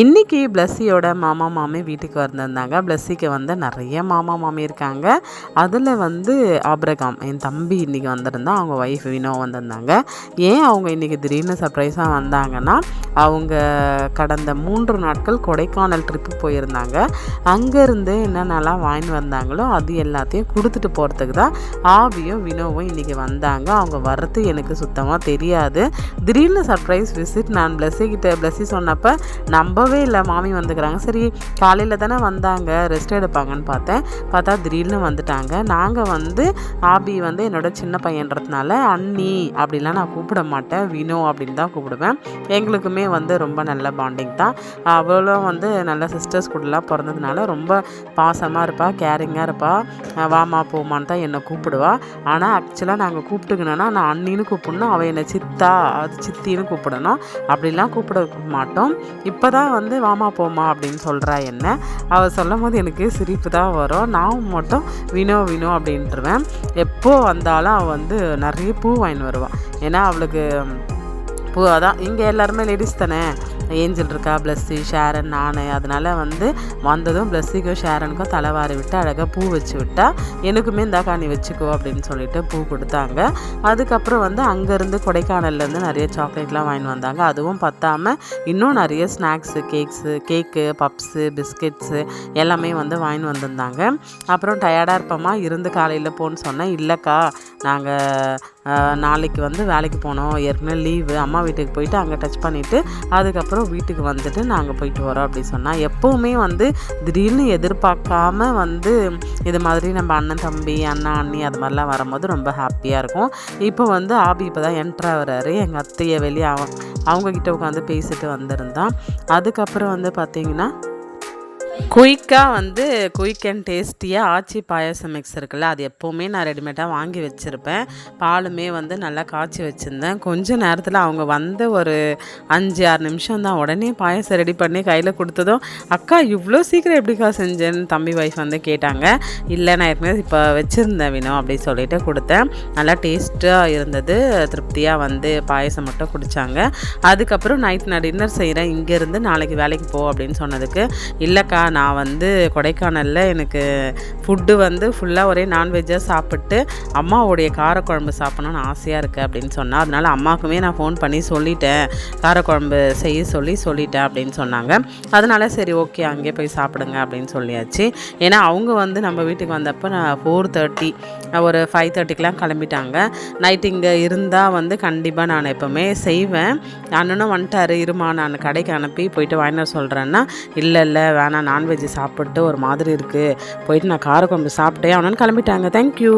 இன்றைக்கி பிளஸ்ஸியோட மாமா மாமி வீட்டுக்கு வந்திருந்தாங்க. பிளஸ்ஸிக்கு வந்து நிறைய மாமா மாமி இருக்காங்க. அதில் வந்து ஆப்ரகாம் என் தம்பி இன்றைக்கி வந்திருந்தா அவங்க ஒய்ஃப் வினோ வந்திருந்தாங்க. ஏன் அவங்க இன்றைக்கி திடீர்னு சர்ப்ரைஸாக வந்தாங்கன்னா அவங்க கடந்த மூன்று நாட்கள் கொடைக்கானல் ட்ரிப்பு போயிருந்தாங்க. அங்கேருந்து என்னென்னலாம் வாங்கிட்டு வந்தாங்களோ அது எல்லாத்தையும் கொடுத்துட்டு போகிறதுக்கு தான் ஆபியும் வினோவும் இன்றைக்கி வந்தாங்க. அவங்க வர்றது எனக்கு சுத்தமாக தெரியாது. திடீர்னு சர்ப்ரைஸ் விசிட் நான் பிளஸ்ஸிக்கிட்ட பிளஸ்ஸி சொன்னப்போ போகவே இல்லை. மாமி வந்துக்கிறாங்க. சரி காலையில் தானே வந்தாங்க. ரெஸ்ட் எடுப்பாங்கன்னு பார்த்தேன். பார்த்தா திடீர்னு வந்துட்டாங்க. நாங்கள் வந்து ஆபி வந்து என்னோட சின்ன பையன்றதுனால அண்ணி அப்படிலாம் நான் கூப்பிட மாட்டேன். வினோ அப்படின்னு தான் கூப்பிடுவேன். எங்களுக்குமே வந்து ரொம்ப நல்ல பாண்டிங் தான். அவ்வளோ வந்து நல்ல சிஸ்டர்ஸ் கூடலாம் பிறந்ததுனால ரொம்ப பாசமாக இருப்பாள் கேரிங்காக இருப்பாள் வாமா போமான்னு தான் என்னை கூப்பிடுவா. ஆனால் ஆக்சுவலாக நாங்கள் கூப்பிட்டுக்கணுன்னா நான் அண்ணின்னு கூப்பிடணும் அவள் என்னை சித்தா அது சித்தின்னு கூப்பிடணும். அப்படிலாம் கூப்பிட மாட்டோம். இப்போ தான் வந்து வாமா போமா அப்படின்னு சொல்கிறா என்ன? அவள் சொல்லும் போது எனக்கு சிரிப்பு தான் வரும். நான் மட்டும் வினோ வினோ அப்படின்ட்டுருவேன். எப்போ வந்தாலும் அவள் வந்து நிறைய பூ வாங்கின்னு வருவாள் ஏன்னா அவளுக்கு பூ அதான் இங்கே எல்லாருமே லேடிஸ் தானே. ஏஞ்சல் இருக்கா ப்ளஸ்ஸி ஷேரன் நான். அதனால் வந்து வந்ததும் ப்ளஸ்ஸிக்கும் ஷேரனுக்கும் தலைவாரி விட்டு அழகாக பூ வச்சு விட்டா எனக்குமே இந்தாக்கா நீ வச்சுக்கோ அப்படின்னு சொல்லிட்டு பூ கொடுத்தாங்க. அதுக்கப்புறம் வந்து அங்கேருந்து கொடைக்கானல்லேருந்து நிறைய சாக்லேட்லாம் வாங்கிட்டு வந்தாங்க. அதுவும் பத்தாமல் இன்னும் நிறைய snacks cakes cake puffs biscuits எல்லாமே வந்து வாங்கிட்டு வந்திருந்தாங்க. அப்புறம் டயர்டாக இருப்போமா? இருந்து காலையில் போன்னு சொன்னேன். இல்லைக்கா நாங்கள் நாளைக்கு வந்து வேலைக்கு போனோம். ஏற்கனவே லீவு அம்மா வீட்டுக்கு போயிட்டு அங்கே டச் பண்ணிவிட்டு அதுக்கப்புறம் வீட்டுக்கு வந்துட்டு நாங்கள் போயிட்டு வரோம் அப்படி சொன்னால் எப்போவுமே வந்து திடீர்னு எதிர்பார்க்காம வந்து இது மாதிரி நம்ம அண்ணன் தம்பி அண்ணா அண்ணி அது மாதிரிலாம் வரும்போது ரொம்ப ஹாப்பியாக இருக்கும். இப்போ வந்து ஆபி இப்போ தான் என்ட்ராகிறாரு எங்கள் அத்தையை வெளியே அவன் அவங்கக்கிட்ட உட்காந்து பேசிட்டு வந்திருந்தான். அதுக்கப்புறம் வந்து பார்த்திங்கன்னா குயிக்காக வந்து குயிக் அண்ட் டேஸ்டியாக ஆச்சி பாயசம் மிக்ஸ் இருக்குல்ல அது எப்போவுமே நான் ரெடிமேடாக வாங்கி வச்சுருப்பேன். பாலுமே வந்து நல்லா காய்ச்சி வச்சுருந்தேன். கொஞ்ச நேரத்தில் அவங்க வந்த ஒரு அஞ்சு ஆறு நிமிஷம் தான். உடனே பாயசம் ரெடி பண்ணி கையில் கொடுத்ததும் அக்கா இவ்வளோ சீக்கிரம் எப்படிக்கா செஞ்சேன்னு? தம்பி ஒய்ஃப் வந்து கேட்டாங்க. இல்லை நான் ஏற்கனவே இப்போ வச்சுருந்தேன் வினோ அப்படி சொல்லிட்டு கொடுத்தேன். நல்லா டேஸ்ட்டாக இருந்தது. திருப்தியாக வந்து பாயசம் மட்டும் குடித்தாங்க அதுக்கப்புறம் நைட் நான் டின்னர் செய்கிறேன் இங்கேருந்து நாளைக்கு வேலைக்கு போ அப்படின்னு சொன்னதுக்கு இல்லைக்கா நான் வந்து கொடைக்கானலில் எனக்கு ஃபுட்டு வந்து ஃபுல்லாக ஒரே நான்வெஜ்ஜாக சாப்பிட்டு அம்மாவுடைய காரக்குழம்பு சாப்பிட்ணுன்னு ஆசையாக இருக்குது அப்படின்னு சொன்னால் அதனால் அம்மாவுக்குமே நான் ஃபோன் பண்ணி சொல்லிட்டேன். காரக்குழம்பு செய்ய சொல்லி சொல்லிட்டேன் அப்படின்னு சொன்னாங்க. அதனால் சரி ஓகே அங்கேயே போய் சாப்பிடுங்க அப்படின்னு சொல்லியாச்சு. ஏன்னா அவங்க வந்து நம்ம வீட்டுக்கு வந்தப்போ நான் ஃபோர் தேர்ட்டி ஒரு ஃபைவ் தேர்ட்டிக்கெலாம் கிளம்பிட்டாங்க. நைட் இங்கே இருந்தால் வந்து கண்டிப்பாக நான் எப்போவுமே செய்வேன். அண்ணனும் வந்துட்டார் இருமா நான் கடைக்கு அனுப்பி போயிட்டு வாங்கிட்டு சொல்கிறேன்னா இல்லை இல்லை வேணாம் நான்வெஜ் சாப்பிட்டு ஒரு மாதிரி இருக்குது போயிட்டு நான் காரக்குழம்பு சாப்பிட்டே அவனு கிளம்பிட்டாங்க. தேங்க்யூ